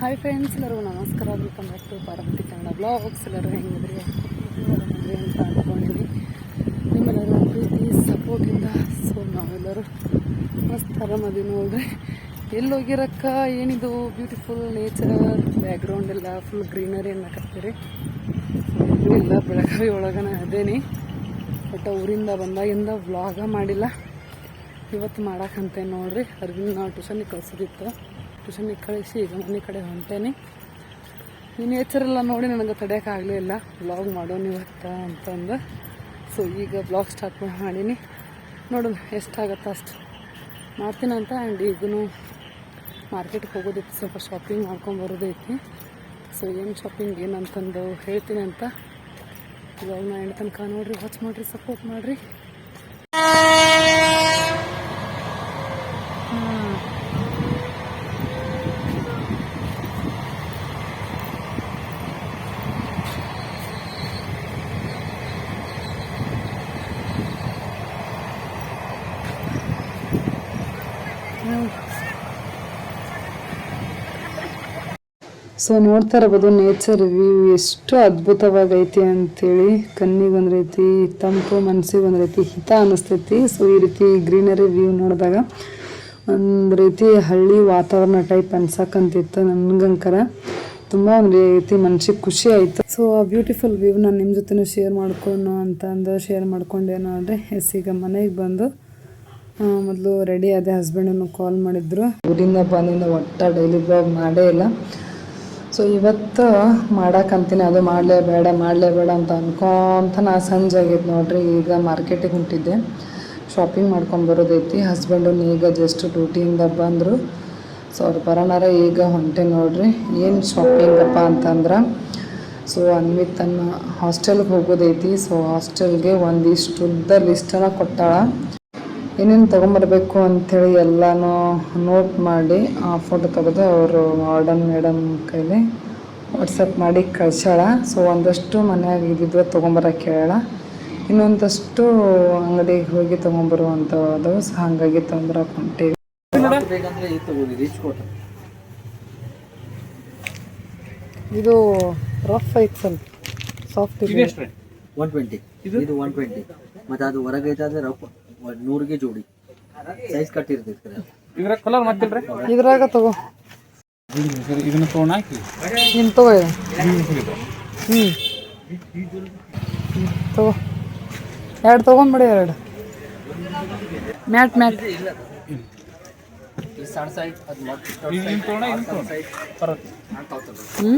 Hi friends ಎಲ್ಲರೂ ನಮಸ್ಕಾರ. Welcome back to Parvati Kannada blogs ಎಲ್ಲರೂ ಹೆಂಗಿದ್ರಿ? ಹೆಂಗಿದ್ರಿ ಅಂತ ಅಂದ್ಕೊಂಡಿದ್ವಿ ನಿಮ್ಮೆಲ್ಲರೂ ಪ್ರೀತಿ ಸಪೋರ್ಟಿಂದ ಸೊ ನಾವೆಲ್ಲರೂ ಮಸ್ತ್ ಆರಾಮದಿ ನೋಡ್ರಿ. ಎಲ್ಲಿ ಹೋಗಿರಕ್ಕ ಏನಿದು? ಬ್ಯೂಟಿಫುಲ್ ನೇಚರ್ ಬ್ಯಾಕ್ಗ್ರೌಂಡ್ ಎಲ್ಲ ಫುಲ್ ಗ್ರೀನರಿ ಅನ್ನಕತ್ತೀರಿ. ಎಲ್ಲ ಬೆಳಗಾವಿ ಒಳಗನ ಅದೇನಿ. ಬಟ್ ಊರಿಂದ ಬಂದಾಗಿಂದ ವ್ಲಾಗ ಮಾಡಿಲ್ಲ. ಇವತ್ತು ಮಾಡಕ್ಕಂತೆ ನೋಡ್ರಿ. ಅರ್ವಿಂದ ನಾವು ಟ್ಯೂಷನಿಗೆ ಕಳ್ಸೋದಿತ್ತು. ಟ್ಯೂಷನಿಗೆ ಕಳಿಸಿ ಈಗ ಮನೆ ಕಡೆ ಹೊಂಟೇನಿ. ಈ ನೇಚರ್ ಎಲ್ಲ ನೋಡಿ ನನಗೆ ತಡೆಯೋಕ್ಕಾಗಲೇ ಇಲ್ಲ. ವ್ಲಾಗ್ ಮಾಡೋಣ ಇವತ್ತು ಅಂತಂದು. ಸೊ ಈಗ ವ್ಲಾಗ್ ಸ್ಟಾರ್ಟ್ ಮಾಡೀನಿ. ನೋಡೋಣ, ಎಷ್ಟಾಗತ್ತೆ ಅಷ್ಟು. ಮಾಡ್ತೀನಂತ ಆ್ಯಂಡ್ ಈಗೂ ಮಾರ್ಕೆಟ್ಗೆ ಹೋಗೋದಿತ್ತು ಸ್ವಲ್ಪ ಶಾಪಿಂಗ್ ಮಾಡ್ಕೊಂಬರೋದೈತಿ ಸೊ ಏನು ಶಾಪಿಂಗ್ ಏನಂತಂದು ಹೇಳ್ತೀನಿ ಅಂತ. ವ್ಲಾಗ್ನ ಎಂಡ್ ತನಕ ನೋಡ್ರಿ ವಾಚ್ ಮಾಡ್ರಿ ಸಪೋರ್ಟ್ ಮಾಡಿರಿ. ಸೊ ನೋಡ್ತಾ ಇರ್ಬೋದು ನೇಚರ್ ವ್ಯೂ ಎಷ್ಟು ಅದ್ಭುತವಾಗೈತಿ ಅಂತೇಳಿ. ಕಣ್ಣಿಗೆ ರೀತಿ ತಂಪು ಮನಸ್ಸಿಗೆ ಒಂದು ರೀತಿ ಹಿತ ಅನಿಸ್ತೈತಿ. ಸೊ ಈ ರೀತಿ ಗ್ರೀನರಿ ವ್ಯೂ ನೋಡಿದಾಗ ಒಂದು ರೀತಿ ಹಳ್ಳಿ ವಾತಾವರಣ ಟೈಪ್ ಅನ್ಸಕ್ಕಂತಿತ್ತು ನನಗಂಕರ ತುಂಬ ಒಂದು ರೀತಿ ಮನ್ಸಿಗೆ ಖುಷಿ ಆಯಿತು. ಸೊ ಆ ಬ್ಯೂಟಿಫುಲ್ ವ್ಯೂ ನಾನು ನಿಮ್ಮ ಜೊತೆನೂ ಶೇರ್ ಮಾಡ್ಕೊಂಡು ಅಂತಂದು ಶೇರ್ ಮಾಡ್ಕೊಂಡೇನೋ ಅಂದರೆ ಎಸ್, ಈಗ ಮನೆಗೆ ಬಂದು ಮೊದಲು ರೆಡಿ ಆದ ಹಸ್ಬೆಂಡನ್ನು ಕಾಲ್ ಮಾಡಿದ್ರು. ಊರಿಂದ ಬಂದಿಂದ ಒಟ್ಟ ಡೈಲಿ ಬ್ಲಾಗ್ ಮಾಡೇ ಇಲ್ಲ. ಸೊ ಇವತ್ತು ಮಾಡಕ್ಕಂತೀನಿ ಅದು ಮಾಡಲೇ ಬೇಡ ಮಾಡಲೇ ಬೇಡ ಅಂತ ಅನ್ಕೊಂತ ನಾ ಸಂಜೆ ಆಗೈತೆ ನೋಡ್ರಿ, ಈಗ ಮಾರ್ಕೆಟಿಗೆ ಹೊಂಟಿದ್ದೆ. ಶಾಪಿಂಗ್ ಮಾಡ್ಕೊಂಬರೋದೈತಿ ಹಸ್ಬೆಂಡು ಈಗ ಜಸ್ಟ್ ಡ್ಯೂಟಿಯಿಂದ ಬಂದರು. ಸೊ ಅವ್ರು ಬರೋಣಾರ ಈಗ ಹೊಂಟೆ ನೋಡ್ರಿ, ಏನು ಶಾಪಿಂಗಪ್ಪ ಅಂತಂದ್ರೆ, ಸೊ ಅನ್ವಿತ್ ತನ್ನ ಹಾಸ್ಟೆಲ್ಗೆ ಹೋಗೋದೈತಿ ಸೊ ಹಾಸ್ಟೆಲ್ಗೆ ಒಂದಿಷ್ಟು ಉದ್ದ ಲಿಸ್ಟನ್ನು ಕೊಟ್ಟಾಳ. ಏನೇನು ತೊಗೊಂಬರ್ಬೇಕು ಅಂಥೇಳಿ ಎಲ್ಲನೂ ನೋಟ್ ಮಾಡಿ ಆ ಫೋಟೋ ತೆಗೆದು ಅವರು ವಾರ್ಡನ್ ಮೇಡಮ್ ಕೈಲಿ ವಾಟ್ಸಪ್ ಮಾಡಿ ಕಳ್ಸ್ಯಾಳ. ಸೊ ಒಂದಷ್ಟು ಮನೆಯಾಗ ಇದ್ದಿದ್ರೆ ತೊಗೊಂಬರಕ್ಕೆ ಹೇಳ ಇನ್ನೊಂದಷ್ಟು ಅಂಗಡಿಗೆ ಹೋಗಿ ತೊಗೊಂಬರುವಂಥದ್ದು ಸೊ ಹಾಗಾಗಿ ತೊಗೊಂಬರಕ್ಕೆ ಹೊಂಟೀವಿ. ಬೇಕಂದ್ರೆ ಇದು ತಗೊಳ್ಳಿ ರಿಚ್ ಕೋಟ್ ಇದು. ರಫ್ ಐತೆ ಸ್ವಲ್ಪ ಸಾಫ್ಟ್ ಇದೆ? ಒನ್ ಟ್ವೆಂಟಿ ಇದು ಒನ್ ಟ್ವೆಂಟಿ ಮತ್ತೆ ಅದು ಹೊರಗೆ ಐತಾದ್ರೆ ರಫ್ ನೂರಿಗೆ ಜೋಡಿ. ಸೈಜ್ ಕಟ್ ಇರ್ತೈತೆ ಇದ್ರ ಕಲರ್ ಮತ್ತಿಲ್ರಿ? ಇದ್ರಾಗ ತಗೋ. ಇದನ್ನ ತೊಗೊಂಡು ಹಾಕಿ. ನಿನ್ ತಗೋ. ಹ್ಞೂ ತಗೋ. ಎರಡು ತಗೊಂಡ್ಬಿಡಿ ಎರಡು. Mat mat. ಸಣ್ಣ ಸೈಜ್ ಅದು ಇದನ್ನ ತೊಗೊಂಡ ಇದನ್ನ ತೊಗೊಂಡ. ಪರತ್ ಹ್ಞೂ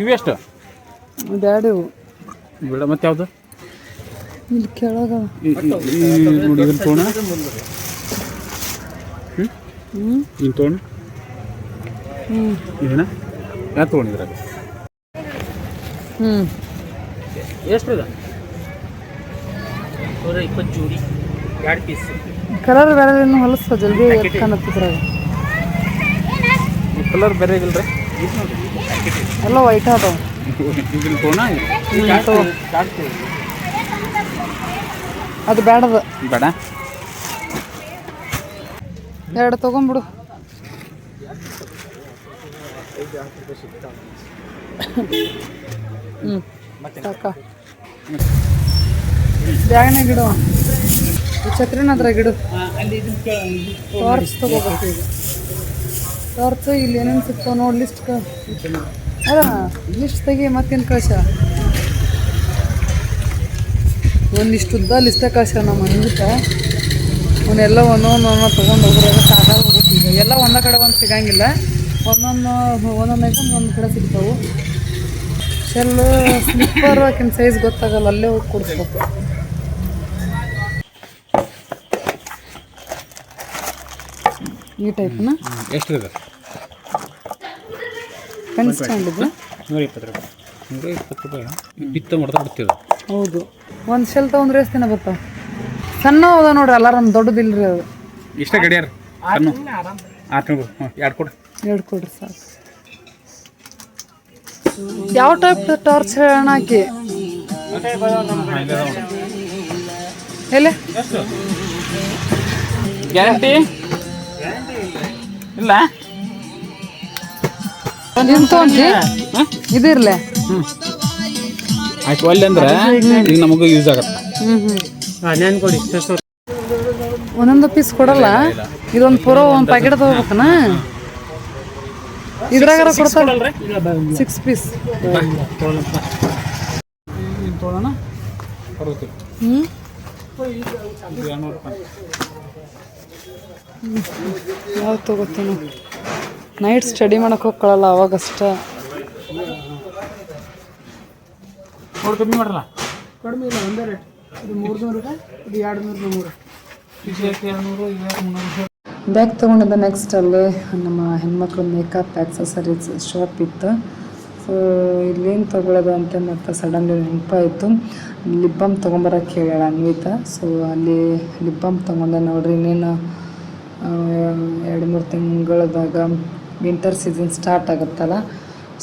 ಇವು ಎಷ್ಟು? ಬ್ಯಾಡ ಇವು. ಬೇಡ ಮತ್ತೆ ಯಾವ್ದು ಇಲ್ಲಿ ಕೆಳಗ. ನೋಡಿ ಇದನ್ನ ಹ್ಞೂ ಹ್ಞೂ ಇದನ್ನ ತೊಗೊಂಡು ಹ್ಞೂ ಇದನ್ನ ಎಷ್ಟು ಇದೆ ನೂರ ಇಪ್ಪತ್ತು ಜೋಡಿ ಎರಡು ಪೀಸ್ ಕಲರ್ ಬೇರೆ ಏನು ಹೊಲಸ ಜಲ್ದಿ ಎತ್ಕೊಂಡತ್ತಿದ್ರಾಗ ಕಲರ್ ಬೇರೆ ಇಲ್ರಿ? ಎಲ್ಲ ವೈಟ್ ಅದಾವ ಇದನ್ನ ತೋಣ. ಅದು ಬೇಡದ. ಬೇಡ. ಎರಡು ತೊಗೊಂಬಿಡು ಹ್ಞೂ ಸಾಕ. ಬ್ಯಾಗ್ನಾಗ ಇಡು. ಈ ಛತ್ರಿನ ಅದ್ರಾಗ ಗಿಡ ಟಾರ್ಚ್ ತಗೋಬೇಕು ಈಗ. ಟಾರ್ಚ್ ಇಲ್ಲಿ ಏನೇನು ಸಿಗ್ತಾವ ನೋಡಿ ಲಿಸ್ಟ್ ಕ. ಅಲ್ಲ ಲಿಸ್ಟ್ ತೆಗಿ ಮತ್ತೇನು ಕಳ್ಸ? ಒಂದಿಷ್ಟು ಉದ್ದ ಲಿಸ್ಟ ಕಳ್ಸ್ಯಾರ ನಮ್ಮ ಮನೆಗಿತ್ತ ಅವನ್ನೆಲ್ಲ ಒಂದೊಂದು ಒಂದೊಂದು ತೊಗೊಂಡು ಹೋಗ್ರೆ ಸಾಕಾಗೋಗುತ್ತೆ ಈಗ. ಎಲ್ಲ ಒಂದೇ ಕಡೆ ಒಂದು ಸಿಗಂಗಿಲ್ಲ. ಒಂದೊಂದು ಒಂದೊಂದು ಐಟಮ್ ಒಂದು ಕಡೆ ಸಿಗ್ತಾವೆ. ಶೆಲ್ಲು ಸ್ಲಿಪ್ಪರ್ ಆಕಿನ ಸೈಜ್ ಗೊತ್ತಾಗಲ್ಲ ಅಲ್ಲೇ ಹೋಗಿ ಕೊಡಿಸ್ಬೇಕು. ಈ ಟೈಪ್ನ ಎಷ್ಟು ಇದೆ ಪೆನ್ ಸ್ಟ್ಯಾಂಡ್ ಇದೆ ನೂರ ಇಪ್ಪತ್ತು ರೂಪಾಯಿ. ನೂರ ಇಪ್ಪತ್ತು ರೂಪಾಯಿ. ಬಿತ್ತ ಮಾಡ್ತಾ ಬಿಡ್ತೀವಿ. ಹೌದು. ಒಂದು ಶೆಲ್ ತಗೊಂಡ್ರೆ ಎಷ್ಟು ದಿನ ಬರ್ತಾವ ಸಣ್ಣ ಅದ ನೋಡ್ರಿ ಅಲಾರಾಮ್ ದೊಡ್ಡದಿಲ್ರಿ ಅದು. ಇಷ್ಟ ಗಡಿಯಾರ? ಸಣ್ಣ ಆರು ತಿಂಗಳು ಹ್ಞೂ ಎರಡು ಕೊಡು. ಎರಡು ಕೊಡ್ರಿ ಸಾಕು. ಯಾವ ಟೈಪ್ ಟಾರ್ಚ್ ಹೇಳೋಣ ಆಕಿ? ಎಲ್ಲ ಗ್ಯಾರಂಟಿ? ಇಲ್ಲ. ತೊಗೊಂಡಿ ಇದಿರ್ಲೆ? ಹ್ಞೂ ಒಳ್ಳೆ ಅಂದ್ರೆ ಈಗ ನಮಗೆ ಯೂಸ್ ಆಗತ್ತೆ. ಒಂದೊಂದು ಪೀಸ್ ಕೊಡಲ್ಲ? ಇದೊಂದು ಪೂರ ಒಂದು ಪ್ಯಾಕೆಟ್ ತಗೋಬೇಕನ? ಇದ್ರಾಗಾರ ಕೊಡ್ತಾರೆ. ಸಿಕ್ಸ್ ಪೀಸ್ ಹ್ಞೂ ಯಾವ್ದು ತಗೋತೀನಿ? ನೈಟ್ ಸ್ಟಡಿ ಮಾಡಕ್ ಹೋಗ್ಕೊಳ್ಳಲ್ಲ ಅವಾಗಷ್ಟ. ನೋಡಿ ಕಮ್ಮಿ ಮಾಡಲ್ಲ ಕಡಿಮೆ ಇಲ್ಲ ಒಂದೇ ರೇಟ್ ಇದು ಮೂರು ನೂರು ರೂಪಾಯಿ ಇದು ಎರಡು ನೂರು. ನೂರು ಇದು ಎರಡ್ನೂರು ಇದು ಮುನ್ನೂರು ಬ್ಯಾಗ್ ತೊಗೊಂಡಿದ್ದ ನೆಕ್ಸ್ಟ್ ಅಲ್ಲಿ ನಮ್ಮ ಹೆಣ್ಮಕ್ಳು ಮೇಕಪ್ ಆಕ್ಸಸರೀಸ್ ಶಾಪ್ ಇತ್ತು. ಸೊ ಇಲ್ಲೇನು ತೊಗೊಳೋದು ಅಂತ ಮತ್ತೆ ಸಡನ್ಲಿ ನೆನಪಾಯಿತು. ಲಿಪ್ ಬಾಮ್ ತೊಗೊಂಬರಕ್ಕೆ ಹೇಳೋಣ ಅನ್ವಿತ. ಸೊ ಅಲ್ಲಿ ಲಿಪ್ ಬಾಮ್ ತೊಗೊಂಡೆ ನೋಡ್ರಿ ಇನ್ನೇನು ಎರಡು ಮೂರು ತಿಂಗಳದಾಗ ವಿಂಟರ್ ಸೀಸನ್ ಸ್ಟಾರ್ಟ್ ಆಗುತ್ತಲ್ಲ.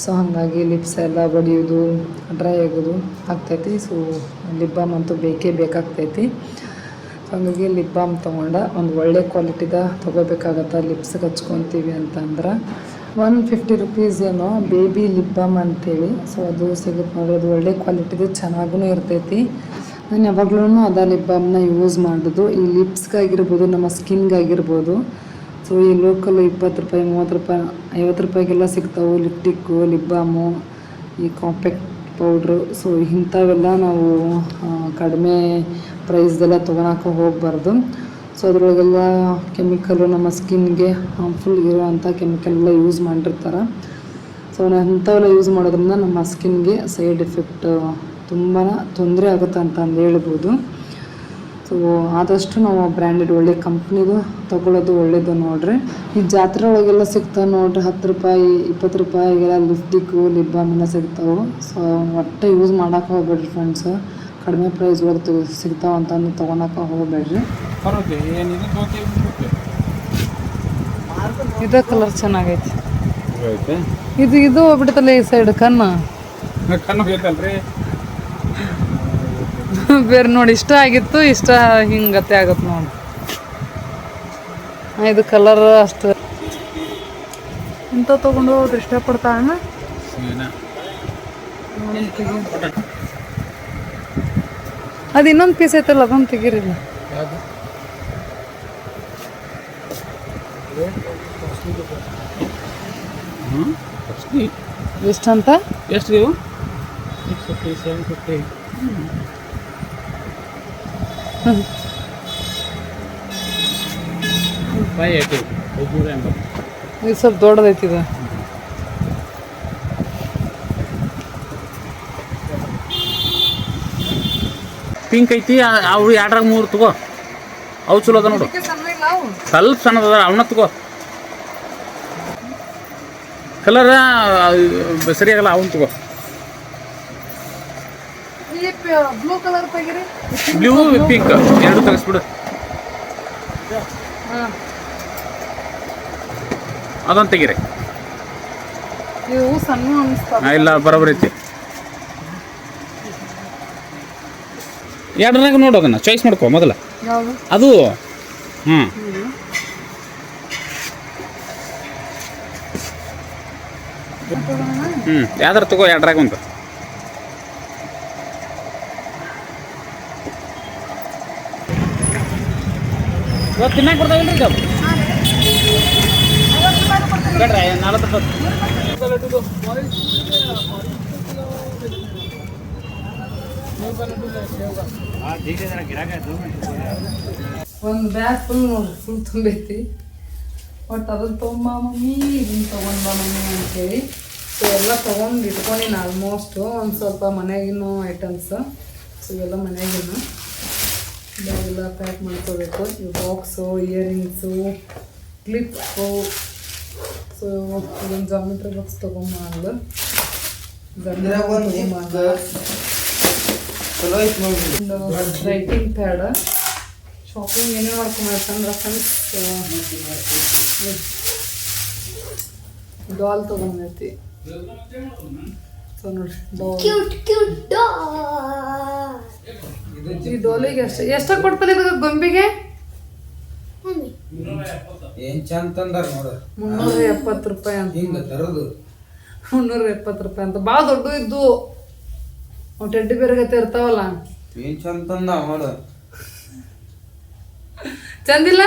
ಸೊ ಹಾಗಾಗಿ ಲಿಪ್ಸ್ ಎಲ್ಲ ಬಡಿಯೋದು ಡ್ರೈ ಆಗೋದು ಆಗ್ತೈತಿ. ಸೊ ಲಿಪ್ ಬಾಮ್ ಅಂತೂ ಬೇಕೇ ಬೇಕಾಗ್ತೈತಿ. ಹಾಗಾಗಿ ಲಿಪ್ ಬಾಮ್ ತೊಗೊಂಡ ಒಂದು ಒಳ್ಳೆ ಕ್ವಾಲಿಟಿದ ತೊಗೋಬೇಕಾಗತ್ತೆ ಲಿಪ್ಸ್ಗೆ ಹಚ್ಕೊತೀವಿ ಅಂತಂದ್ರೆ. ಒನ್ ಫಿಫ್ಟಿ ರುಪೀಸ್ ಏನೋ ಬೇಬಿ ಲಿಪ್ ಬಾಮ್ ಅಂತೇಳಿ. ಸೊ ಅದು ಸಿಗುತ್ತೆ ನೋಡಿ ಅದು ಒಳ್ಳೆ ಕ್ವಾಲಿಟಿದು ಚೆನ್ನಾಗೂ ಇರ್ತೈತಿ. ನಾನು ಯಾವಾಗ್ಲೂ ಅದ ಲಿಪ್ ಬಾಮ್ನ ಯೂಸ್ ಮಾಡೋದು. ಈ ಲಿಪ್ಸ್ಗಾಗಿರ್ಬೋದು ನಮ್ಮ ಸ್ಕಿನ್ಗಾಗಿರ್ಬೋದು ಸೊ ಈ ಲೋಕಲ್ ಇಪ್ಪತ್ತು ರೂಪಾಯಿ, ಮೂವತ್ತು ರೂಪಾಯಿ, ಐವತ್ತು ರೂಪಾಯಿಗೆಲ್ಲ ಸಿಗ್ತಾವೆ. ಲಿಪ್ಟಿಕ್ಕು ಲಿಪ್ ಬಾಮು ಈ ಕಾಂಪ್ಯಾಕ್ಟ್ ಪೌಡ್ರು ಸೊ ಇಂಥವೆಲ್ಲ ನಾವು ಕಡಿಮೆ ಪ್ರೈಸ್ದೆಲ್ಲ ತೊಗೊಳಕ್ಕೆ ಹೋಗಬಾರ್ದು. ಸೊ ಅದರೊಳಗೆಲ್ಲ ಕೆಮಿಕಲ್ಲು ನಮ್ಮ ಸ್ಕಿನ್ಗೆ ಹಾರ್ಮ್ಫುಲ್ ಕೆಮಿಕಲ್ ಎಲ್ಲ ಯೂಸ್ ಮಾಡಿರ್ತಾರೆ. ಸೊ ಅಂಥವೆಲ್ಲ ಯೂಸ್ ಮಾಡೋದ್ರಿಂದ ನಮ್ಮ ಸ್ಕಿನ್ಗೆ ಸೈಡ್ ಎಫೆಕ್ಟ್ ತುಂಬಾ ತೊಂದರೆ ಆಗುತ್ತೆ ಅಂತ ಅಂದು ಹೇಳ್ಬೋದು. ಸೊ ಆದಷ್ಟು ನಾವು ಬ್ರ್ಯಾಂಡೆಡ್ ಒಳ್ಳೆ ಕಂಪ್ನಿದು ತಗೊಳ್ಳೋದು ಒಳ್ಳೇದು ನೋಡ್ರಿ. ಈ ಜಾತ್ರೆ ಒಳಗೆಲ್ಲ ಸಿಗ್ತಾವೆ ನೋಡ್ರಿ ಹತ್ತು ರೂಪಾಯಿ ಇಪ್ಪತ್ತು ರೂಪಾಯಿಗೆಲ್ಲ ಲಿಫ್ಟಿಕ್ಕು ಲಿಪ್ ಬಾಮ್ ಎಲ್ಲ ಸಿಗ್ತಾವೆ. ಸೊ ಒಟ್ಟು ಯೂಸ್ ಮಾಡೋಕೆ ಹೋಗ್ಬೇಡ್ರಿ ಫ್ರೆಂಡ್ಸ್ ಕಡಿಮೆ ಪ್ರೈಸ್ ಒಳಗೆ ಸಿಗ್ತಾವೆ ಅಂತಂದು ತೊಗೊಳಕ್ಕೆ ಹೋಗ್ಬೇಡ್ರಿ. ಇದೇ ಕಲರ್ ಚೆನ್ನಾಗೈತಿ. ಇದು ಇದು ಹೋಗ್ಬಿಡ್ತಲ್ಲ ಈ ಸೈಡ್ ಕಣ್ಣು. ಕಣ್ಣು ಬೇಕಲ್ರಿ ಬೇರೆ ನೋಡಿ ಇಷ್ಟ ಆಗಿತ್ತು ಇಷ್ಟ ಹಿಂಗತ್ತೆ ಆಗತ್ತೆ ನೋಡಿ. ಆ, ಇದು ಕಲರ್ ಅಷ್ಟು. ಇಂಥ ತೊಗೊಂಡು ಹೋದ್ರೆ ಇಷ್ಟಪಡ್ತಾನ? ಅದು ಇನ್ನೊಂದು ಪೀಸ್ ಐತಲ್ಲ ಅದೊಂದು ತೆಗೀರಿಲ್ಲ. ಎಷ್ಟು ಅಂತ ಎಷ್ಟಂತ? ಎಷ್ಟು ನೀವು? ಸಿಕ್ಸ್ ಫಿಫ್ಟಿ ಸೆವೆನ್ ಫಿಫ್ಟಿ ಇದು ಸ್ವಲ್ಪ ದೊಡ್ಡದೈತಿ ಇದು. ಪಿಂಕ್ ಐತಿ ಅವು ಎರಡ್ರಾಗ ಮೂರು ತಗೋ. ಅವು ಚಲೋ ಅದ ನೋಡು. ಸ್ವಲ್ಪ ಸಣ್ಣದ ಅವನ ತಗೋ. ಕಲರ್ ಸರಿಯಾಗಲ್ಲ ಅವನ್ ತಗೋ. ಬ್ಲೂ ಕಲರ್ ತೆಗಿರಿ. ಬ್ಲೂ ಪಿಂಕ್ ಎರಡು ತೆಗಿಸ್ಬಿಡು. ಅದೊಂದು ತೆಗಿರಿ. ಇವು ಸಣ್ಣ ಅನಿಸ್ತಾವ. ಇಲ್ಲ ಬರೋಬ್ಬರಿ ಐತಿ. ಎರಡರಾಗ ನೋಡು ಅದನ್ನ. ಚಾಯ್ಸ್ ಮಾಡ್ಕೋ ಮೊದಲ. ಅದು ಹ್ಞೂ ಹ್ಞೂ ಯಾವ್ದಾರು ತಗೋ ಎರಡರಾಗ ಒಂದು. ಇವತ್ತು ತಿನ್ನಕ್ಕೆ ಬರ್ತಾವಿಲ್ಲ ಈಗ ಬೇಡ್ರಿ, ನಲವತ್ತು ರೂಪಾಯಿ ಒಂದು ಬ್ಯಾಗ್ ಫುಲ್ ನೋಡ್ರಿ ಫುಲ್ ತುಂಬೈತಿ. ಬಟ್ ಅದನ್ನ ತೊಗೊಂಬ ಮಮ್ಮಿ ಇದನ್ನ ತೊಗೊಂಬ ಮಮ್ಮಿ ಅಂತೇಳಿ. ಸೊ ಎಲ್ಲ ತೊಗೊಂಡು ಇಟ್ಕೊಂಡಿನ ಆಲ್ಮೋಸ್ಟು ಒಂದು ಸ್ವಲ್ಪ ಮನೆಗಿನ ಐಟಮ್ಸ್ ಸೊ ಇವೆಲ್ಲ ಮನೆಗಿನ ಬ್ಯಾಗೆಲ್ಲ ಪ್ಯಾಕ್ ಮಾಡ್ಕೋಬೇಕು. ಈ ಬಾಕ್ಸು ಇಯರಿಂಗ್ಸು ಕ್ಲಿಪ್ಸು. ಸೊ ಇದೊಂದು ಜಾಮಿಟ್ರಿ ಬಾಕ್ಸ್ ತೊಗೊಂಬ ಅಂದ್ಲು ತೊಗೊಂಬ ಒಂದು ರೈಟಿಂಗ್ ಪ್ಯಾಡ ಶಾಪಿಂಗ್ ಏನೇ ಮಾಡ್ಕೊಂಬರ್ತಂದ್ರೆ ಫ್ರೆಂಡ್ಸ್ ಡಾಲ್ ತೊಗೊಂಡೈತಿ ಸೊ ನೋಡ್ರಿ ಡೋಲ್ ಕ್ಯೂಟ್ ಕ್ಯೂಟ್ ಡಾ ಈ ಡೋಲಿಗೆ ಎಷ್ಟು ಎಷ್ಟ ಕೊಡ್ತಾರೆ ಇದಕ್ಕೆ ಗೊಂಬಿಗೆ? ಮಮ್ಮಿ. ಏನ್ ಚಂದ ತಂದಾರ ನೋಡ. ಮುನ್ನೂರ ಎಪ್ಪತ್ತು ರೂಪಾಯಿ ಅಂತ. ಹಿಂಗ ತರದು. ಮುನ್ನೂರ ಎಪ್ಪತ್ತು ರೂಪಾಯಿ ಅಂತ. ಭಾಳ ದೊಡ್ಡ ಇದ್ದು ಅವು ಟೆಡ್ಡಿ ಬೇರೆ ಗತೆ ಇರ್ತಾವಲ್ಲ. ಏನ್ ಚಂದ ತಂದ ನೋಡ. ಚಂದಿಲ್ಲ?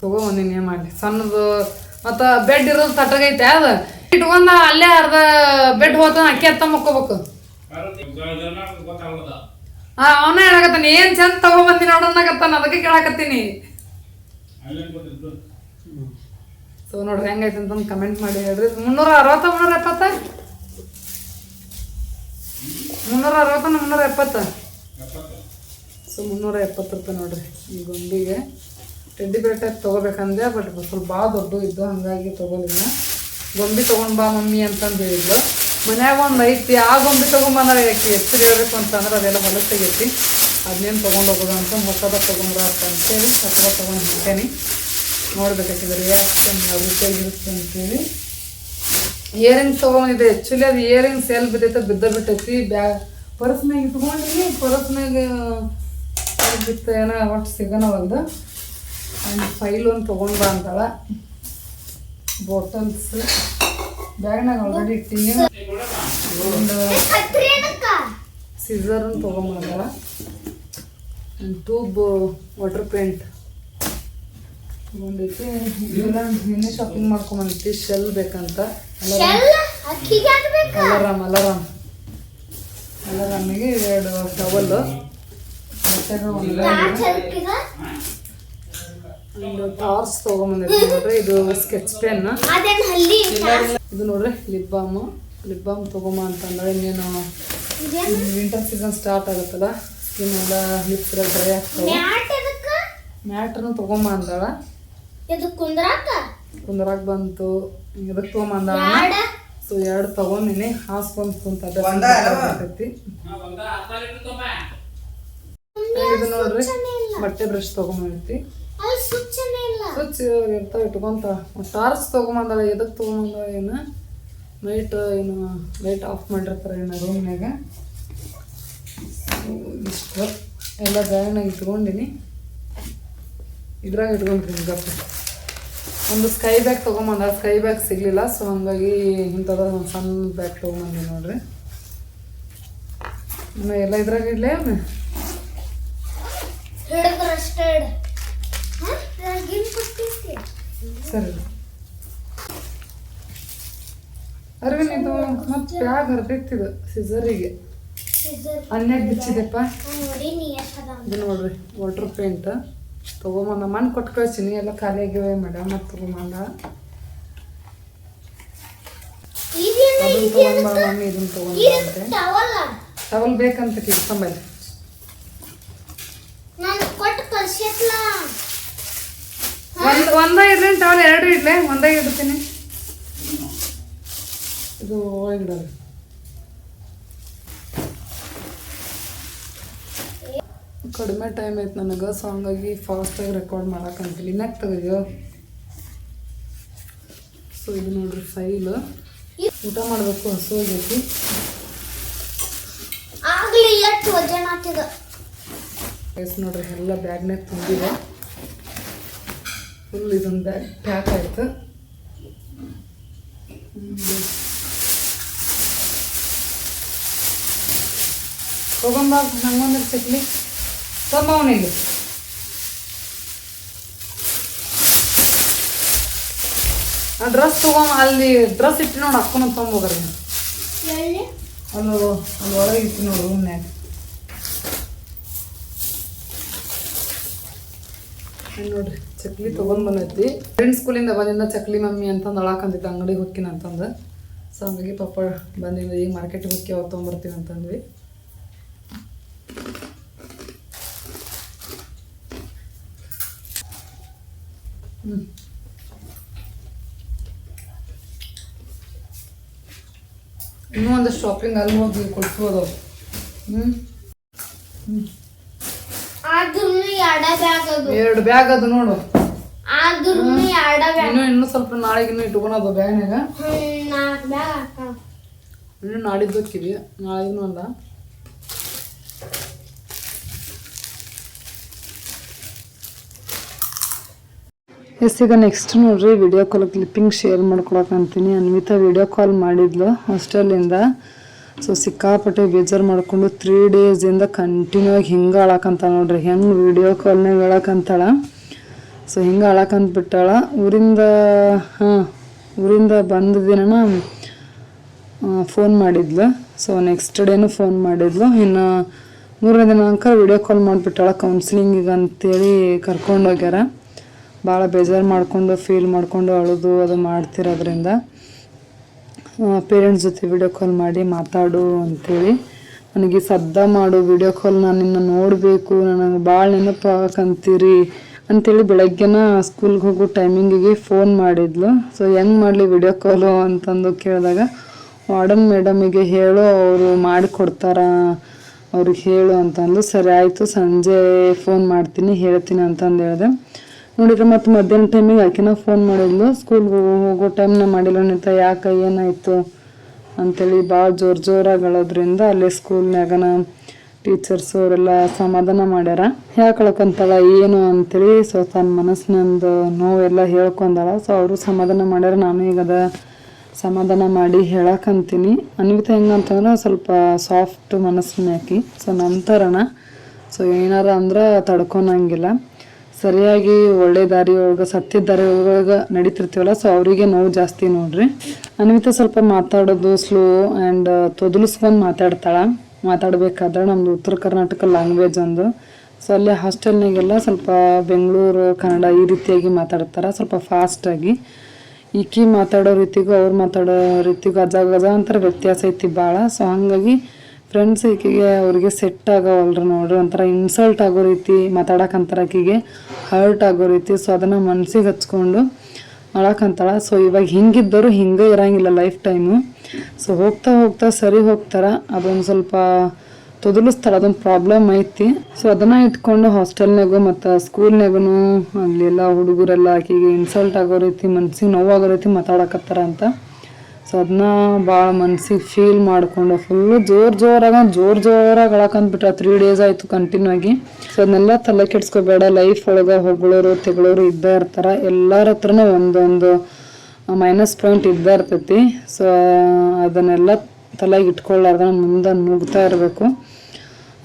ತಗೊಂಬಂದಿನಿ ಏನ್ ಮಾಡ್ಲಿ? ಸಣ್ಣದು ಮತ್ತ ಬೆಡ್ ಇರೋದು ತಟ್ಟಗೈತೆ ಅದು? ಇಟ್ಕೊಂಡ ಅಲ್ಲೇ ಅರ್ಧ ಬೆಡ್ ಹೋತ ಅಕ್ಕಿ ಹತ್ತ ಮಕ್ಕೋಬೇಕು. ಹಾ ಅವನ ಹೇಳಕತ್ತಾನ ಏನ್ ಚಂದ ತಗೊಂಬಂದಿ ನೋಡೋಣಕತ್ತಾನ ಅದಕ್ಕೆ ಕೇಳಕತ್ತೀನಿ. ಸೊ ನೋಡ್ರಿ ಹೆಂಗೈತೆ ಅಂತಂದು ಕಮೆಂಟ್ ಮಾಡಿ ಹೇಳ್ರಿ. ಮುನ್ನೂರ ಅರವತ್ತ ಮುನ್ನೂರ ಎಪ್ಪತ್ತ? ಮುನ್ನೂರ ಅರವತ್ತ ಮುನ್ನೂರ ಎಪ್ಪತ್ತ. ಸೊ ಮುನ್ನೂರ ಎಪ್ಪತ್ತು ರೂಪಾಯಿ ನೋಡ್ರಿ ಈ ಗೊಂಬಿಗೆ. ಟೆಡ್ಡಿ ಬೇರ್ ಟೈಪ್ ತೊಗೋಬೇಕಂದೆ ಬಟ್ ಸ್ವಲ್ಪ ಭಾಳ ದೊಡ್ಡ ಇದ್ದು ಹಾಗಾಗಿ ತೊಗೊಲಿಲ್ಲ. ಗೊಂಬಿ ತೊಗೊಂಡ್ ಬಾ ಮಮ್ಮಿ ಅಂತಂದು ಹೇಳಿದ್ಲು. ಮನ್ಯಾಗ ಒಂದು ಐತಿ, ಆ ಗೊಂಬೆ ತೊಗೊಂಬಂದ್ರೆ ಯಾಕೆ ಎಷ್ಟು ಹೇಳ್ಬೇಕು ಅಂತಂದ್ರೆ ಅದೆಲ್ಲ ಹೊಲಸಾಗೈತಿ ಅದನ್ನೇನು ತೊಗೊಂಡು ಹೋಗೋದು ಅಂತ ಹೊಸದ ತೊಗೊಂಡ್ರ ಅಂತ ಅಂತೇಳಿ ಹೊಸದ ತೊಗೊಂಡು ಹೊಂಟೇನಿ ನೋಡ್ಬೇಕಾಗಿದ್ರೆ ರಿಯಾಕ್ಷನ್ ಯಾವ ರೀತಿಯಾಗಿರುತ್ತೆ ಅಂತೇಳಿ. ಇಯರಿಂಗ್ಸ್ ತೊಗೊಂಡಿದ್ದೆ. ಆ್ಯಕ್ಚುಲಿ ಅದು ಇಯರಿಂಗ್ಸ್ ಎಲ್ಲಿ ಬಿದ್ದೈತೆ ಬಿದ್ದ ಬಿಟ್ಟೈತಿ. ಬ್ಯಾ ಪರ್ಸ್ನಾಗ ಇಟ್ಕೊಂಡು ಪರ್ಸ್ನಾಗ ಬಿತ್ತ ಏನೋ ಒಟ್ಟು ಸಿಗೋಣವಲ್ದು ಆ್ಯಂಡ್ ಫೈಲ್ ಒಂದು ತೊಗೊಂಡು ಬಾ ಅಂತಾಳ. ಬಾಟಲ್ಸ್ ಬ್ಯಾಗ್ನಾಗ ಆಲ್ರೆಡಿ ಇಟ್ಟಿನಿ. ಒಂದು ಸಿಸರನ್ನು ತೊಗೊಂಬಂದಾಳ ಆ್ಯಂಡ್ ಟ್ಯೂಬ್ ವಾಟರ್ ಪೇಂಟ್ ತೊಗೊಂಡೈತಿ ಇದೆಲ್ಲ ನಿನ್ನೆ ಶಾಪಿಂಗ್ ಮಾಡ್ಕೊಂಬಂದೈತಿ ಶೆಲ್ ಬೇಕಂತ. ಅಲರಾಮ್. ಅಲರಾಮ್ ಅಲರಾಮಿಗೆ ಅಲಾರಾಮ್ ಅಲಾರಾಮ್. ಅಲಾರಾಮಿಗೆ ಎರಡು ಟವಲ್ಲು ಮತ್ತೆ ಒಂದು ಟಾರ್ಸ್ ಟಾರ್ಚ್ ತೊಗೊಂಬಂದೈತಿ ನೋಡ್ರಿ ಇದು ಸ್ಕೆಚ್ ಪೆನ್. ಇದು ನೋಡ್ರಿ ಲಿಪ್ ಬಾಮ್. ಲಿಪ್ ಬಾಮ್ ತೊಗೊಂಬ ಅಂತಂದ್ರೆ ಇನ್ನೇನು ವಿಂಟರ್ ಸೀಸನ್ ಸ್ಟಾರ್ಟ್ ಆಗುತ್ತಲ್ಲ ಸ್ಕಿನ್ ಎಲ್ಲ ಲಿಪ್ಸ್ ಎಲ್ಲ ಡ್ರೈ ಆಗ್ತವೆ ಮ್ಯಾಟ್ರನ್ನು ತೊಗೊಂಬ ಅಂದಾಳ. ಇದು ಕುಂದ್ರಾಕ? ಕುಂದ್ರಾಕ್ ಬಂತು ಇದಕ್ಕೆ ತೊಗೊಂಬಂದಾಳ ಸೊ ಎರಡು ತಗೊಂಡಿನಿ ಹಾಸ್ಕೊಂಡ್ ಕುಂತ ಇದು ನೋಡ್ರಿ ಬಟ್ಟೆ ಬ್ರಷ್ ಇಲ್ಲ ಸ್ವಿಚ್ ಇರ್ತಾವ ಇಟ್ಕೊಂತ ಟಾರ್ಚ್ ತೊಗೊಂಬಂದಾಳ ಎದಕ್ಕೆ ತೊಗೊಂಬಂದಾಳ ಏನು? ಲೈಟ್ ಏನು ಲೈಟ್ ಆಫ್ ಮಾಡಿರ್ತಾರೆ ಏನು ರೂಮ್ನಾಗ ಇಷ್ಟು. ಎಲ್ಲ ಬ್ಯಾಗ್ನಾಗ ಇಟ್ಕೊಂಡಿನಿ. ಇದ್ರಾಗ ಇಟ್ಕೊಂಡ್ರಿ ಗಪ್ಪ. ಒಂದು ಸ್ಕೈ ಬ್ಯಾಗ್ ತೊಗೊಂಬಂದ ಸ್ಕೈ ಬ್ಯಾಗ್ ಸಿಗ್ಲಿಲ್ಲ ಸೊ ಹಂಗಾಗಿ ಇಂಥದ ಒಂದು ಸಣ್ಣ ಬ್ಯಾಗ್ ತೊಗೊಂಬಂದಿ ನೋಡ್ರಿ. ಇನ್ನು ಎಲ್ಲ ಇದ್ರಾಗ ಇಡ್ಲೇ ಅವ್ನ ಹಿಡಿದ್ರ ಅಷ್ಟೇ ಹಿಡ ಏನ್ ಕೊಟ್ಟಿರ್ತಿ ಸರಿ. ಅರವಿಂದ್ ಇದು ಮತ್ತೆ ಬ್ಯಾಗ್ ಹರಿದೈತಿದು ಸಿಸರಿಗೆ ಸಿಸರ್ ಅನ್ಯಾಗ ಬಿಚ್ಚಿದೆಪ್ಪ. ಇದು ನೋಡ್ರಿ ವಾಟರ್ ಪೇಂಟ್ ತೊಗೊಂಬಂದ ಮಣ್ಣು ಕೊಟ್ಟು ಕಳ್ಸೀನಿ ಎಲ್ಲ ಖಾಲಿ ಆಗಿವೆ ಮೇಡಮ್ ಮತ್ತೆ ತೊಗೊಂಬಂದ ಅದನ್ನ ತೊಗೊಂಬ ಮಮ್ಮಿ ಇದನ್ನ ತೊಗೊಂಬ ಟವಲ್ ಬೇಕಂತ ಕಿಸ್ಕೊಂಬಲ್ಲಿ ನಾನು ಕೊಟ್ಟು ಕಳ್ಸಿತ್ಲ ಒಂದು ಇಡ್ಲಿ ಟವಲ್ ಎರಡು ಇಡ್ಲೆ ಒಂದೇ ಇಡ್ತೀನಿ. ಇದು ಒಳಗಿಡೋದು ಕಡಿಮೆ ಟೈಮ್ ಐತೆ ನನಗೆ ಸೊ ಹಂಗಾಗಿ ಫಾಸ್ಟಾಗಿ ರೆಕಾರ್ಡ್ ಮಾಡೋಕ್ಕಂತಿಲ್ಲ ಇನ್ನಾಗ ತೆಗೆದ್ಯೋ ಸೊ ಇದು ನೋಡ್ರಿ ಫೈಲ್ ಊಟ ಮಾಡಬೇಕು ಹಸು ಹೋಗೈತಿ ಆಗ್ತದ ಎಸ್ ನೋಡ್ರಿ ಎಲ್ಲ ಬ್ಯಾಗ್ನಾಗ ತುಂಬಿದೆ. ಫುಲ್ ಇದೊಂದು ಬ್ಯಾಗ್ ಪ್ಯಾಕ್ ಆಯಿತು. ಹೋಗಂಬ ನಂಗೊಂದು ಚಕ್ಲಿ ಇದೆ ಆ ಡ್ರೆಸ್ ತಗೊಂಡ್ ಅಲ್ಲಿ ಡ್ರೆಸ್ ಇಟ್ಟು ನೋಡಿ ಹಾಕೊಂಡು ತೊಗೊಂಬೋಗ್ರಿ ಅಲ್ಲಿ ಅಲ್ಲಿ ಒಳಗೆ ಇಟ್ಟು ನೋಡಿ ರೂಮ್ನ್ಯಾಗ ನೋಡ್ರಿ, ಚಕ್ಲಿ ತೊಗೊಂಡ್ ಬಂದೈತಿ. ಫ್ರೆಂಡ್ ಸ್ಕೂಲಿಂದ ಬಂದಿಂದ ಚಕ್ಲಿ ಮಮ್ಮಿ ಅಂತಂದು ಅಳಾಕಂತಿತ್ತು ಅಂಗಡಿಗೆ ಹೋಗ್ತೀನಿ ಅಂತಂದು. ಸೊ ಹಂಗಾಗಿ ಪಾಪ ಬಂದಿಂದ ಈಗ ಮಾರ್ಕೆಟಿಗೆ ಹೋಗಿ ಅವಾಗ ತೊಗೊಂಬರ್ತೀವಿ ಅಂತಂದ್ವಿ. ಹ್ಞೂ ಇನ್ನೂ ಒಂದು ಶಾಪಿಂಗ್ ಅಲ್ಲಿ ಹೋಗಿ ಕೊಟ್ಬೋದು ಹ್ಞೂ ಅದು ಎರಡು ಬ್ಯಾಗ್ ಅದು ನೋಡು. ಇನ್ನು ಇನ್ನು ಸ್ವಲ್ಪ ನಾಳೆಗೆ ಇನ್ನು ಇಟ್ಕೊಳೋದು ಬ್ಯಾಗ್ನಾಗ ಇನ್ನು ಇನ್ನು ನಾಡಿದ್ದಕ್ಕಿದೆ ನಾಳೆಗೂ ಅಲ್ಲ ಎಸ್ ಈಗ ನೆಕ್ಸ್ಟ್ ನೋಡ್ರಿ ವಿಡಿಯೋ ಕಾಲ್ ಕ್ಲಿಪ್ಪಿಂಗ್ ಶೇರ್ ಮಾಡ್ಕೊಳಕಂತೀನಿ ಅನ್ವಿತಾ ವಿಡಿಯೋ ಕಾಲ್ ಮಾಡಿದ್ಲು. ಹಾಸ್ಟೆಲಿಂದ ಸೊ ಸಿಕ್ಕಾಪಟ್ಟೆ ಬೇಜಾರು ಮಾಡಿಕೊಂಡು ತ್ರೀ ಡೇಸಿಂದ ಕಂಟಿನ್ಯೂ ಆಗಿ ಹಿಂಗೆ ಅಳಕಂತ ನೋಡ್ರಿ. ಹೆಂಗೆ ವಿಡಿಯೋ ಕಾಲ್ನಾಗ ಹೇಳಕ್ಕಂತಾಳ ಸೊ ಹಿಂಗೆ ಅಳಕಂತ ಬಿಟ್ಟಾಳ. ಊರಿಂದ, ಹಾಂ, ಊರಿಂದ ಬಂದ ದಿನನ ಫೋನ್ ಮಾಡಿದ್ಲು. ಸೊ ನೆಕ್ಸ್ಟ್ ಡೇನು ಫೋನ್ ಮಾಡಿದ್ಲು. ಇನ್ನು ಮೂರನೇ ದಿನಾಂಕ ವಿಡಿಯೋ ಕಾಲ್ ಮಾಡಿಬಿಟ್ಟಾಳ ಕೌನ್ಸಿಲಿಂಗಿಗೆ ಅಂತೇಳಿ ಕರ್ಕೊಂಡು ಹೋಗ್ಯಾರ. ಭಾಳ ಬೇಜಾರು ಮಾಡಿಕೊಂಡು ಫೀಲ್ ಮಾಡಿಕೊಂಡು ಅಳೋದು ಅದು ಮಾಡ್ತಿರೋದ್ರಿಂದ. ಪೇರೆಂಟ್ಸ್ ಜೊತೆ ವಿಡಿಯೋ ಕಾಲ್ ಮಾಡಿ ಮಾತಾಡು ಅಂತೇಳಿ. ನನಗೆ ಸದ್ದ ಮಾಡು ವಿಡಿಯೋ ಕಾಲ್ ನಾನು ನಿನ್ನ ನೋಡಬೇಕು, ನನಗೆ ಭಾಳ ನೆನಪಾಕಂತೀರಿ ಅಂಥೇಳಿ ಬೆಳಗ್ಗೆನ ಸ್ಕೂಲ್ಗೆ ಹೋಗೋ ಟೈಮಿಂಗಿಗೆ ಫೋನ್ ಮಾಡಿದ್ಲು. ಸೊ ಹೆಂಗೆ ಮಾಡಲಿ ವಿಡಿಯೋ ಕಾಲು ಅಂತಂದು ಕೇಳಿದಾಗ, ವಾರ್ಡನ್ ಮೇಡಮಿಗೆ ಹೇಳು, ಅವರು ಮಾಡಿಕೊಡ್ತಾರ ಅವ್ರಿಗೆ ಹೇಳು ಅಂತಂದು ಸರಿ ಆಯಿತು, ಸಂಜೆ ಫೋನ್ ಮಾಡ್ತೀನಿ, ಹೇಳ್ತೀನಿ ಅಂತಂದು ಹೇಳಿದೆ. ನೋಡಿದ್ರೆ ಮತ್ತೆ ಮಧ್ಯಾಹ್ನ ಟೈಮಿಗೆ ಆಕಿನ ಫೋನ್ ಮಾಡಿದ್ಲು. ಸ್ಕೂಲ್ಗೆ ಹೋಗೋ ಟೈಮ್ನ ಮಾಡಿಲ್ಲ. ನಿಂತ ಯಾಕೆ ಏನಾಯಿತು ಅಂತೇಳಿ ಭಾಳ ಜೋರು ಜೋರಾಗಿ ಅಲ್ಲಿ ಅಲ್ಲೇ ಸ್ಕೂಲ್ನಾಗನ ಟೀಚರ್ಸ್ ಅವರೆಲ್ಲ ಸಮಾಧಾನ ಮಾಡ್ಯಾರ. ಯಾಕೆ ಅಳ್ಕೊಂತಾಳ ಏನು ಅಂತೇಳಿ ಸೊ ತನ್ನ ಮನಸ್ಸಿನಂದು ನೋವೆಲ್ಲ ಹೇಳ್ಕೊಂಡಾಳ. ಸೊ ಅವರು ಸಮಾಧಾನ ಮಾಡ್ಯಾರ. ನಾನು ಈಗ ಅದ ಸಮಾಧಾನ ಮಾಡಿ ಹೇಳಕ್ಕಂತೀನಿ. ಅನ್ವಿತ ಹೆಂಗಂತಂದ್ರೆ ಸ್ವಲ್ಪ ಸಾಫ್ಟ್ ಮನಸ್ಸಿನ ಹಾಕಿ ಸೊ ನಂತರನ ಸೊ ಏನಾರ ಅಂದ್ರೆ ತಡ್ಕೊಳಂಗಿಲ್ಲ ಸರಿಯಾಗಿ ಒಳ್ಳೆ ದಾರಿ ಒಳಗೆ, ಸತ್ಯ ದಾರಿ ಒಳಗೆ ನಡೀತಿರ್ತೀವಲ್ಲ ಸೊ ಅವರಿಗೆ ನೋವು ಜಾಸ್ತಿ ನೋಡ್ರಿ. ಅನ್ವಿತ ಸ್ವಲ್ಪ ಮಾತಾಡೋದು ಸ್ಲೋ ಆ್ಯಂಡ್ ತೊದಲಿಸ್ಕೊಂಡು ಮಾತಾಡ್ತಾಳೆ. ಮಾತಾಡಬೇಕಾದ್ರೆ ನಮ್ಮದು ಉತ್ತರ ಕರ್ನಾಟಕ ಲ್ಯಾಂಗ್ವೇಜ್ ಒಂದು. ಸೊ ಅಲ್ಲಿ ಹಾಸ್ಟೆಲ್ನಾಗೆಲ್ಲ ಸ್ವಲ್ಪ ಬೆಂಗಳೂರು, ಕನ್ನಡ ಈ ರೀತಿಯಾಗಿ ಮಾತಾಡ್ತಾರೆ, ಸ್ವಲ್ಪ ಫಾಸ್ಟಾಗಿ ಈಕಿ ಮಾತಾಡೋ ರೀತಿಗೂ ಅವ್ರು ಮಾತಾಡೋ ರೀತಿಗೂ ಅಜ ಗಜ ಅಂತರ ವ್ಯತ್ಯಾಸ ಐತಿ ಭಾಳ ಸೊ ಹಾಗಾಗಿ ಫ್ರೆಂಡ್ಸ್ ಈಕೆಗೆ ಅವ್ರಿಗೆ ಸೆಟ್ ಆಗೋವಲ್ರು ನೋಡ್ರಿ ಒಂಥರ ಇನ್ಸಲ್ಟ್ ಆಗೋ ರೀತಿ ಮಾತಾಡಕ್ಕಂತಾರ ಆಕೆಗೆ ಹರ್ಟ್ ಆಗೋ ರೀತಿ ಸೊ ಅದನ್ನು ಮನಸ್ಸಿಗೆ ಹಚ್ಕೊಂಡು ಅಳಕಂತಾಳ ಸೊ ಇವಾಗ ಹಿಂಗಿದ್ದವರು ಹಿಂಗೆ ಇರೋಂಗಿಲ್ಲ ಲೈಫ್ ಟೈಮು ಸೊ ಹೋಗ್ತಾ ಹೋಗ್ತಾ ಸರಿ ಹೋಗ್ತಾರೆ, ಅದೊಂದು ಸ್ವಲ್ಪ ತೊದಲಿಸ್ತಾಳ, ಅದೊಂದು ಪ್ರಾಬ್ಲಮ್ ಐತಿ. ಸೊ ಅದನ್ನು ಇಟ್ಕೊಂಡು ಹಾಸ್ಟೆಲ್ನಾಗೂ ಮತ್ತು ಸ್ಕೂಲ್ನಾಗೂ ಅಲ್ಲೆಲ್ಲ ಹುಡುಗರೆಲ್ಲ ಆಕೆಗೆ ಇನ್ಸಲ್ಟ್ ಆಗೋ ರೀತಿ, ಮನ್ಸಿಗೆ ನೋವಾಗೋ ರೀತಿ ಮಾತಾಡಕತ್ತಾರ ಅಂತ. ಸೊ ಅದನ್ನ ಭಾಳ ಮನ್ಸಿಗೆ ಫೀಲ್ ಮಾಡಿಕೊಂಡು ಫುಲ್ಲು ಜೋರು ಜೋರಾಗ ಜೋರು ಜೋರಾಗಿ ಅಳಕಂದ್ಬಿಟ್ಟ ತ್ರೀ ಡೇಸ್ ಆಯಿತು ಕಂಟಿನ್ಯೂ ಆಗಿ. ಸೊ ಅದನ್ನೆಲ್ಲ ತಲೆ ಕೆಡ್ಸ್ಕೋಬೇಡ ಲೈಫ್ ಒಳಗೆ ಹೊಗಳೋರು, ತೆಗಳೋರು ಇದ್ದೇ ಇರ್ತಾರೆ. ಎಲ್ಲರ ಹತ್ರನೂ ಒಂದೊಂದು ಮೈನಸ್ ಪಾಯಿಂಟ್ ಇದ್ದೇ ಇರ್ತೈತಿ. ಸೊ ಅದನ್ನೆಲ್ಲ ತಲೆಗೆ ಇಟ್ಕೊಳ್ಳಾರ್ದ ಮುಂದೆ ನುಗ್ತಾ ಇರಬೇಕು.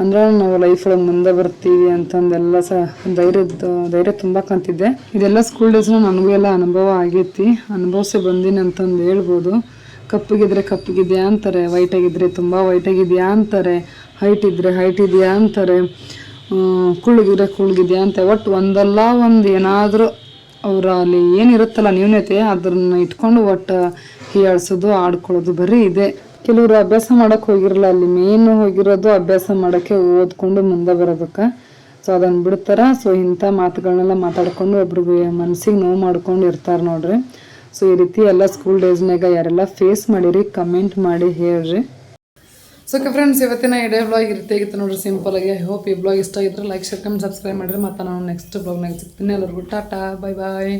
ಅಂದ್ರೆ ನಾವು ಲೈಫ್ ಒಳಗೆ ಮುಂದೆ ಬರ್ತೀವಿ ಅಂತಂದೆಲ್ಲ ಸಹ ಧೈರ್ಯದ ಧೈರ್ಯ ತುಂಬಕ್ಕಂತಿದ್ದೆ ಇದೆಲ್ಲ ಸ್ಕೂಲ್ ಡೇಸ್ನ ನನಗೂ ಎಲ್ಲ ಅನುಭವ ಆಗೈತಿ. ಅನುಭವಿಸಿ ಬಂದೀನಿ ಅಂತಂದು ಹೇಳ್ಬೋದು. ಕಪ್ಪಗಿದ್ರೆ ಕಪ್ಪಗಿದ್ಯಾ ಅಂತಾರೆ ವೈಟ್ ಆಗಿದ್ರೆ ತುಂಬ ವೈಟ್ ಆಗಿದ್ಯಾ ಅಂತಾರೆ ಹೈಟ್ ಇದ್ರೆ ಹೈಟ್ ಇದೆಯಾ ಅಂತಾರೆ ಕುಳ್ಳಗಿದ್ರೆ ಕುಳ್ಳಗಿದ್ಯಾ ಅಂತ. ಒಟ್ಟು ಒಂದಲ್ಲ ಒಂದು ಏನಾದರೂ ಅವ್ರ ಅಲ್ಲಿ ಏನಿರುತ್ತಲ್ಲ ನ್ಯೂನತೆ ಅದನ್ನ ಇಟ್ಕೊಂಡು ಒಟ್ಟು ಹೀಯಾಡ್ಸೋದು ಆಡ್ಕೊಳ್ಳೋದು ಬರೀ ಇದೆ. ಕೆಲವರು ಅಭ್ಯಾಸ ಮಾಡಕ್ಕೆ ಹೋಗಿರಲ್ಲ, ಅಲ್ಲಿ ಮೇನ್ ಹೋಗಿರೋದು ಅಭ್ಯಾಸ ಮಾಡೋಕ್ಕೆ ಓದ್ಕೊಂಡು ಮುಂದೆ ಬರೋದಕ್ಕೆ ಸೊ ಅದನ್ನು ಬಿಡ್ತಾರ. ಸೊ ಇಂಥ ಮಾತುಗಳನ್ನೆಲ್ಲ ಮಾತಾಡ್ಕೊಂಡು ಒಬ್ರಿಗೆ ಮನ್ಸಿಗೆ ನೋವು ಮಾಡ್ಕೊಂಡು ಇರ್ತಾರೆ ನೋಡ್ರಿ. ಸೊ ಈ ರೀತಿ ಎಲ್ಲ ಸ್ಕೂಲ್ ಡೇಸ್ನಾಗ ಯಾರೆಲ್ಲ ಫೇಸ್ ಮಾಡಿರಿ ಕಮೆಂಟ್ ಮಾಡಿ ಹೇಳ್ರಿ. ಸೊ ಓಕೆ ಫ್ರೆಂಡ್ಸ್ ಇವತ್ತಿನ ಇಡೇ ಬ್ಲಾಗ್ ಆಗಿತ್ತು ನೋಡ್ರಿ ಸಿಂಪಲ್ ಆಗಿ. ಹೋಪ್ ಈ ಬ್ಲಾಗ್ ಇಷ್ಟ ಆಗಿದ್ರೆ ಲೈಕ್ ಶೇರ್ ಕಮೆಂಟ್ ಸಬ್ಸ್ಕ್ರೈಬ್ ಮಾಡಿರಿ. ಮತ್ತು ನಾನು ನೆಕ್ಸ್ಟ್ ಬ್ಲಾಗ್ನಾಗ ಸಿಗ್ತೀನಿ. ಎಲ್ಲರಿಗೂ ಟಾಟಾ ಬೈ ಬಾಯ್